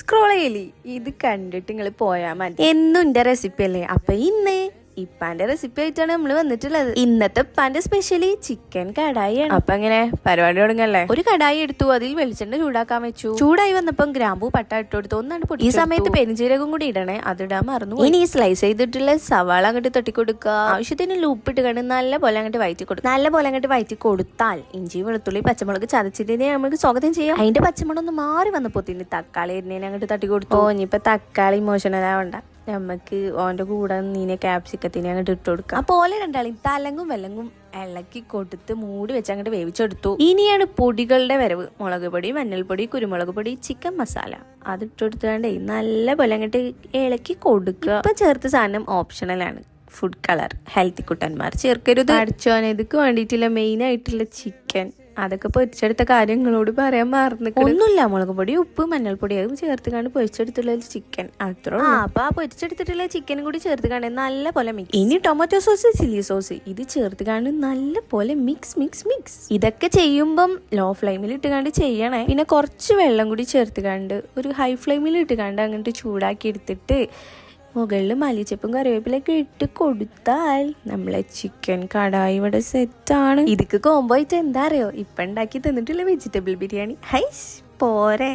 Scroll ചെയ്യലി ഇത് കണ്ടിട്ട് നിങ്ങൾ പോയാൽ മതി. എന്നും റെസിപ്പി അല്ലേ? അപ്പൊ ഇന്ന് ഇപ്പാന്റെ റെസിപ്പി ആയിട്ടാണ് നമ്മൾ വന്നിട്ടുള്ളത്. ഇന്നത്തെ ഇപ്പാന്റെ സ്പെഷ്യലി ചിക്കൻ കടായി ആണ്. അപ്പൊ എങ്ങനെ? പരിപാടി തുടങ്ങല്ലേ? ഒരു കടായി എടുത്തു അതിൽ വെളിച്ചെണ്ണ ചൂടാക്കാൻ വെച്ചു. ചൂടായി വന്നപ്പം ഗ്രാമ്പു പട്ട ഇട്ട് കൊടുത്തു ഒന്നാണ് പൊടി ഈ സമയത്ത് പെരിഞ്ചീരകം കൂടി ഇടണേ അതിടാൻ മറന്നു ഇനി ഈ സ്ലൈസ് ചെയ്തിട്ടുള്ള സവാള അങ്ങോട്ട് തട്ടി കൊടുക്കുക ആവശ്യത്തിന് ഇട്ട് കണ്ട് നല്ല പോലെ അങ്ങോട്ട് വയറ്റി കൊടുക്കും. നല്ല പോലെ അങ്ങോട്ട് വയറ്റി കൊടുത്താൽ ഇഞ്ചി വെളുത്തുള്ളി പച്ചമുളക് ചതച്ചിട്ട് നമുക്ക് സ്വാഗതം ചെയ്യാം. അതിന്റെ പച്ചമുളക് ഒന്ന് മാറി വന്നപ്പോ തക്കാളി എണ്ണേനെ അങ്ങോട്ട് തട്ടി കൊടുത്തു ഇനിയിപ്പോ ഇനിയിപ്പൊ തക്കാളി മോശനാവണ്ട നമുക്ക് ഓന്റെ കൂടെ നീനെ ക്യാപ്സിക്കത്തിനെ അങ്ങോട്ട് ഇട്ട് കൊടുക്കാം. അപ്പൊ ഓലെ രണ്ടാളും തലങ്ങും വെല്ലങ്ങും ഇളക്കി കൊടുത്ത് മൂടി വെച്ച് അങ്ങോട്ട് വേവിച്ചെടുത്തു. ഇനിയാണ് പൊടികളുടെ വരവ്. മുളക് പൊടി മഞ്ഞൾപ്പൊടി കുരുമുളക് പൊടി ചിക്കൻ മസാല. അത് ഇട്ടെടുത്താണ്ടേ നല്ല പോലെ അങ്ങോട്ട് ഇളക്കി കൊടുക്കുക. ഇപ്പം ചേർത്ത് സാധനം ഓപ്ഷണലാണ് ഫുഡ് കളർ ഹെൽത്തി കുട്ടന്മാർ ചേർക്കരുത്. അടിച്ചോനെ ഇതൊക്കെ വേണ്ടിയിട്ടുള്ള മെയിൻ ആയിട്ടുള്ള ചിക്കൻ അതൊക്കെ പൊരിച്ചെടുത്ത കാര്യങ്ങളോട് പറയാൻ മറന്നു ഒന്നുമില്ല മുളക് പൊടി ഉപ്പ് മഞ്ഞൾപ്പൊടി അതും ചേർത്ത് കണ്ട് പൊരിച്ചെടുത്തുള്ള ചിക്കൻ അത്ര അപ്പൊ ആ പൊരിച്ചെടുത്തിട്ടുള്ള ചിക്കനും കൂടി ചേർത്ത് കാണാൻ നല്ല പോലെ മിക്സ് ഇനി ടൊമാറ്റോ സോസ് ചില്ലി സോസ് ഇത് ചേർത്ത് കാണാൻ നല്ല പോലെ മിക്സ് മിക്സ് മിക്സ് ഇതൊക്കെ ചെയ്യുമ്പം ലോ ഫ്ലെയിമിൽ ഇട്ട് കണ്ട് ചെയ്യണേ. പിന്നെ കുറച്ച് വെള്ളം കൂടി ചേർത്ത് കണ്ട് ഒരു ഹൈ ഫ്ലെയിമിൽ ഇട്ട് കണ്ട് അങ്ങോട്ട് ചൂടാക്കി എടുത്തിട്ട് മുകളിൽ മല്ലിച്ചപ്പും കറിവേപ്പിലൊക്കെ ഇട്ട് കൊടുത്താൽ നമ്മളെ ചിക്കൻ കടായി ഇവിടെ സെറ്റാണ് ഇതിക്ക് കോംബോ ആയിട്ട് എന്താ അറിയോ? ഇപ്പൊ ഉണ്ടാക്കി തന്നിട്ടുള്ള വെജിറ്റബിൾ ബിരിയാണി? ഹൈസ് പോരെ.